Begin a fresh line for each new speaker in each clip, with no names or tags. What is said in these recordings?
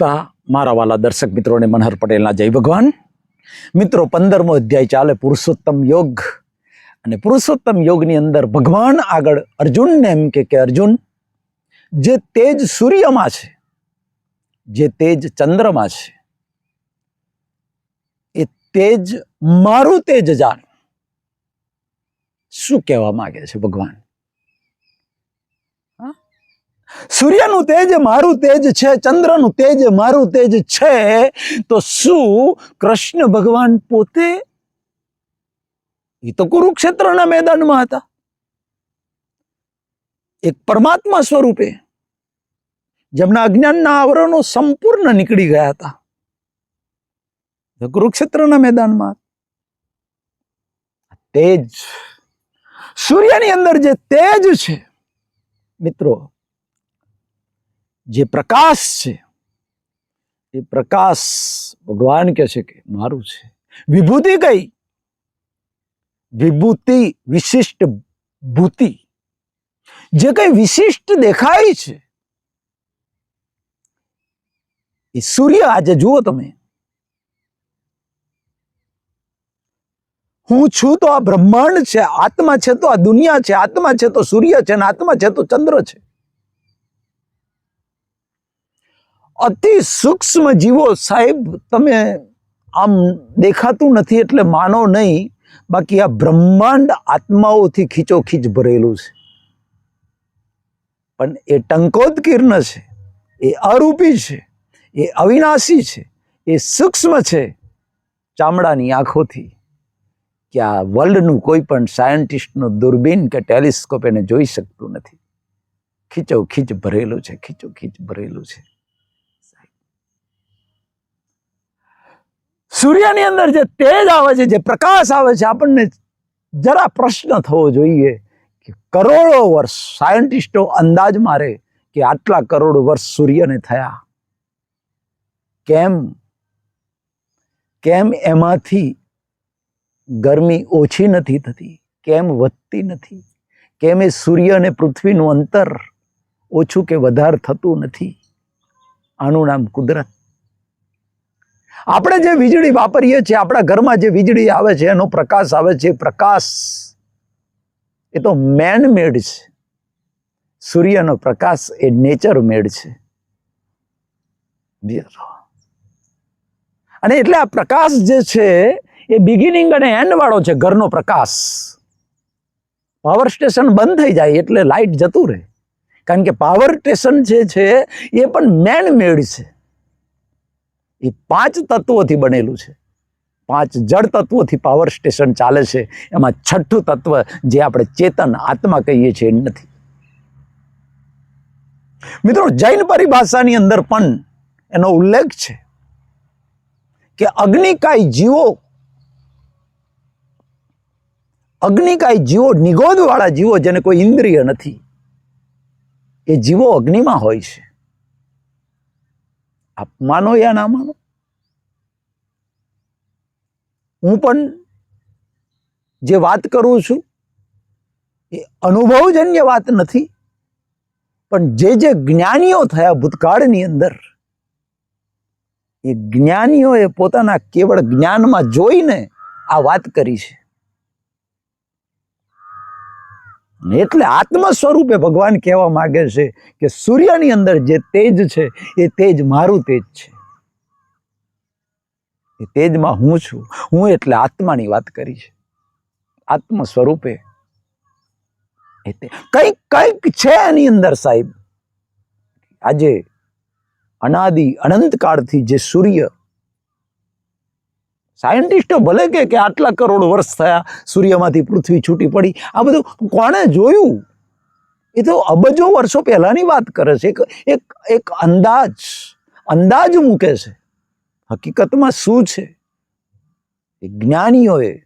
નમસ્તા મારા વાલા દર્શક મિત્રોને મનહર પટેલના જય ભગવાન. મિત્રો, પંદરમો અધ્યાય ચાલે પુરુષોત્તમ યોગ. અને પુરુષોત્તમ યોગની અંદર ભગવાન આગળ અર્જુનને એમ કે કે અર્જુન, જે તેજ સૂર્યમાં છે, જે તેજ ચંદ્રમાં છે, એ તેજ મારું તેજ જાણ. શું કહેવા માગે છે ભગવાન? સૂર્યનું તેજ મારું તેજ છે, ચંદ્રનું તેજ મારું તેજ છે, તો શું કૃષ્ણ ભગવાન પોતે એ તો કુરુક્ષેત્રના મેદાનમાં હતા. એક પરમાત્મા સ્વરૂપે જેમના અજ્ઞાનના આવરણો સંપૂર્ણ નીકળી ગયા હતા. કુરુક્ષેત્રના મેદાનમાં તેજ, સૂર્યની અંદર જે તેજ છે, મિત્રો જે પ્રકાશ છે, એ પ્રકાશ ભગવાન કહે છે કે મારું છે. વિભૂતિ કઈ? વિભૂતિ વિશિષ્ટ ભૂતિ. જે કઈ વિશિષ્ટ દેખાય છે, એ સૂર્ય આજે જુઓ તમે. હું છું તો આ બ્રહ્માંડ છે, આત્મા છે તો આ દુનિયા છે, આત્મા છે તો સૂર્ય છે અને આત્મા છે તો ચંદ્ર છે. અતિ સૂક્ષ્મ જીવો સાહેબ, તમે આમ દેખાતું નથી એટલે માનો નહીં. બાકી આ બ્રહ્માંડ આત્માઓથી ખીચોખીચ ભરેલું છે. પણ એ ટંકોદ છે, એ અરૂપી છે, એ અવિનાશી છે, એ સૂક્ષ્મ છે. ચામડાની આંખોથી કે આ વર્લ્ડનું કોઈ પણ સાયન્ટિસ્ટનું દૂરબીન કે ટેલિસ્કોપ એને જોઈ શકતું નથી. ખીચો ખીચ ભરેલું છે ખીચો ખીચ ભરેલું છે. સૂર્યની અંદર જે તેજ આવે છે, જે પ્રકાશ આવે છે, આપણને જરા પ્રશ્ન થવો જોઈએ કે કરોડો વર્ષ સાયન્ટિસ્ટો અંદાજ મારે કે આટલા કરોડ વર્ષ સૂર્યને થયા. કેમ? કેમ એમાંથી ગરમી ઓછી નથી થતી? કેમ વધતી નથી? કેમ એ સૂર્ય અને પૃથ્વીનું અંતર ઓછું કે વધારે થતું નથી? આનું નામ કુદરત. આપણે જે વીજળી વાપરીએ છીએ, આપણા ઘરમાં જે વીજળી આવે છે, એનો પ્રકાશ આવે છે પ્રકાશ એ તો મેન મેડ છે. સૂર્યનો પ્રકાશ એ નેચર મેડ છે અને એટલે આ પ્રકાશ જે છે, એ બિગિનિંગ અને એન્ડ વાળો છે, ઘરનો પ્રકાશ. પાવર સ્ટેશન બંધ થઈ જાય એટલે લાઇટ જતું રહે. કારણ કે પાવર સ્ટેશન જે છે, એ પણ મેન મેડ છે. એ પાંચ તત્વોથી બનેલું છે. પાંચ જળ તત્વોથી પાવર સ્ટેશન ચાલે છે. એમાં છઠ્ઠું તત્વ જે આપણે ચેતન આત્મા કહીએ છીએ નથી. મિત્રો, જૈન પરિભાષાની અંદર પણ એનો ઉલ્લેખ છે કે અગ્નિકાય જીવો અગ્નિકાય જીવો નિગોદવાળા જીવો જેને કોઈ ઇન્દ્રિય નથી, એ જીવો અગ્નિમાં હોય છે. આપ યા ના માનો. હું પણ જે વાત કરું છું, એ અનુભવજન્ય વાત નથી, પણ જે જે જ્ઞાનીઓ થયા ભૂતકાળની અંદર, એ જ્ઞાનીઓએ પોતાના કેવળ જ્ઞાનમાં જોઈને આ વાત કરી છે ને એટલે આત્મ સ્વરૂપે ભગવાન કહેવા માગે છે કે સૂર્યની અંદર જે તેજ છે, એ તેજ મારું તેજ છે. એ તેજમાં હું છું. હું એટલે આત્માની વાત કરી છે. આત્મ સ્વરૂપે કંઈક કંઈક છે એની અંદર સાહેબ. આજે અનાદિ અનંત કાળથી જે સૂર્ય સાયન્ટિસ્ટો ભલે કે કે આટલા કરોડ વર્ષ થયા સૂર્યમાંથી પૃથ્વી છૂટી પડી. આ બધું કોણે જોયું? એ તો અબજો વર્ષો પહેલાની વાત કરે છે. એક એક એક અંદાજ અંદાજ મૂકે છે. હકીકતમાં શું છે? જ્ઞાનીઓએ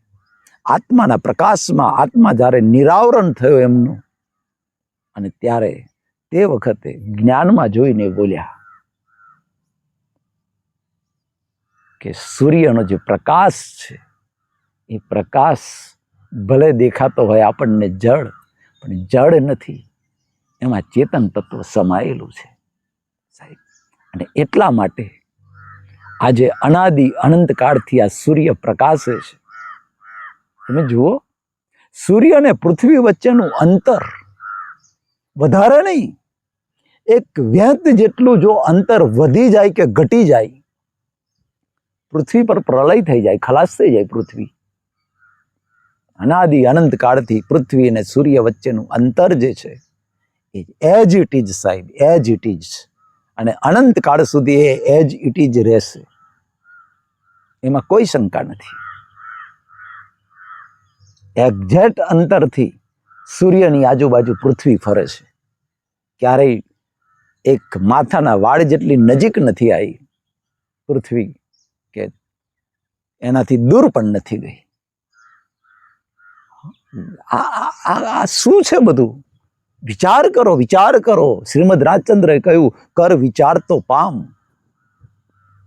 આત્માના પ્રકાશમાં, આત્મા જ્યારે નિરાવરણ થયો એમનું, અને ત્યારે તે વખતે જ્ઞાનમાં જોઈને બોલ્યા કે સૂર્યનો જે પ્રકાશ છે, એ પ્રકાશ ભલે દેખાતો હોય આપણને જળ, પણ જળ નથી. એમાં ચેતન તત્વ સમાયેલું છે. સાહેબ, અને એટલા માટે આજે અનાદિ અનંતકાળથી આ સૂર્ય પ્રકાશે છે. તમે જુઓ, સૂર્ય અને પૃથ્વી વચ્ચેનું અંતર વધારે નહીં. એક વ્યંત જેટલું જો અંતર વધી જાય કે ઘટી જાય પૃથ્વી પર પ્રલય થઈ જાય, ખલાસ થઈ જાય પૃથ્વી. અનાદિ અનંત કાળથી પૃથ્વી અને સૂર્ય વચ્ચેનું અંતર જે છે, એ ઇટ ઇઝ સાહેબ એજ ઇટ ઇઝ અને અનંત કાળ સુધી એ એજ ઇટ ઇઝ રહેશે. એમાં કોઈ શંકા નથી. એક્ઝેક્ટ અંતરથી સૂર્યની આજુબાજુ પૃથ્વી ફરે છે. ક્યારેય એક માથાના વાળ જેટલી નજીક નથી આવી પૃથ્વી કે એનાથી દૂર પણ નથી ગઈ. આ શું છે બધું? વિચાર કરો વિચાર કરો. શ્રીમદ રાજચંદ્રએ કહ્યું, કર વિચાર તો પામ.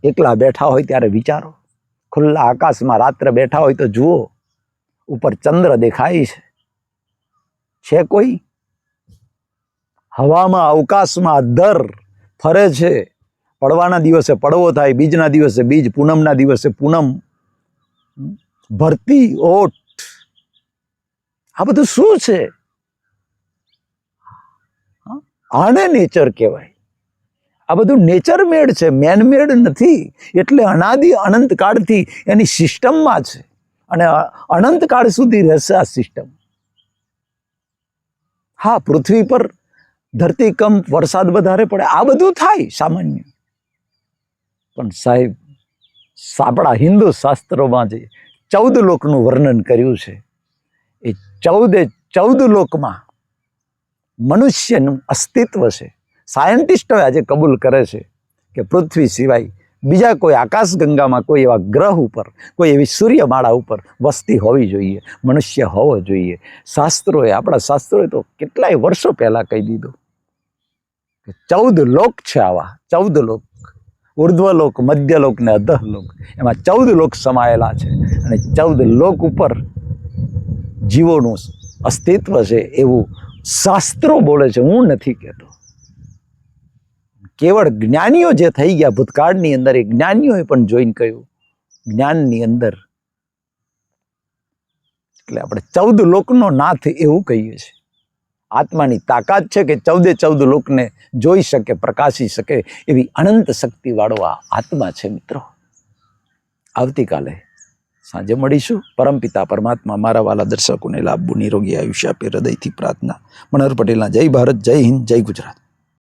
એકલા બેઠા હોય ત્યારે વિચારો. ખુલ્લા આકાશમાં રાત્રે બેઠા હોય તો જુઓ. ઉપર ચંદ્ર દેખાય છે. છે કોઈ? હવામાં, અવકાશમાં દર ફરે છે. પડવાના દિવસે પડવો થાય, બીજના દિવસે બીજ, પૂનમના દિવસે પૂનમ. ભરતી ઓટ. આ બધું શું છે? આને નેચર કહેવાય. આ બધું નેચર મેડ છે મેનમેડ નથી. એટલે અનાદિ અનંત કાળથી એની સિસ્ટમમાં છે. અને અનંત કાળ સુધી રહેશે આ સિસ્ટમ હા, પૃથ્વી પર ધરતીકંપ, વરસાદ વધારે પડે, આ બધું થાય સામાન્ય. પણ સાહેબ આપણા હિન્દુ શાસ્ત્રોમાં જે ચૌદ લોકનું વર્ણન કર્યું છે, એ ચૌદે ચૌદ લોકમાં મનુષ્યનું અસ્તિત્વ છે. સાયન્ટિસ્ટો આજે કબૂલ કરે છે કે પૃથ્વી સિવાય બીજા કોઈ આકાશગંગામાં કોઈ એવા ગ્રહ ઉપર, કોઈ એવી સૂર્યમાળા ઉપર વસ્તી હોવી જોઈએ, મનુષ્ય હોવો જોઈએ. શાસ્ત્રોએ, આપણા શાસ્ત્રોએ તો કેટલાય વર્ષો પહેલા કહી દીધું કે ચૌદ લોક છે આવા, ચૌદ લોક. ઉર્ધ્વલોક, મધ્યલોક ને અધઃલોક. એમાં ચૌદ લોક સમાયેલા છે અને ચૌદ લોક ઉપર જીવોનું અસ્તિત્વ છે એવું શાસ્ત્રો બોલે છે. હું નથી કહેતો. કેવળ જ્ઞાનીઓ જે થઈ ગયા, ભૂતકાળની અંદર એ જ્ઞાનીઓએ પણ જોઈને કહ્યું, જ્ઞાનની અંદર. એટલે આપણે ચૌદ લોકનો નાથ એવું કહીએ છીએ. આત્માની તાકાત છે કે ચૌદે ચૌદ લોકને જોઈ શકે, પ્રકાશી શકે એવી અનંત શક્તિવાળો આ આત્મા છે મિત્રો. આવતીકાલે સાંજે મળીશું. પરમપિતા પરમાત્મા મારા વાલા દર્શકોને લાભવું નિરોગી આયુષ્ય આપે, હૃદયથી પ્રાર્થના. મનોહર પટેલના જય ભારત, જય હિન્દ, જય ગુજરાત.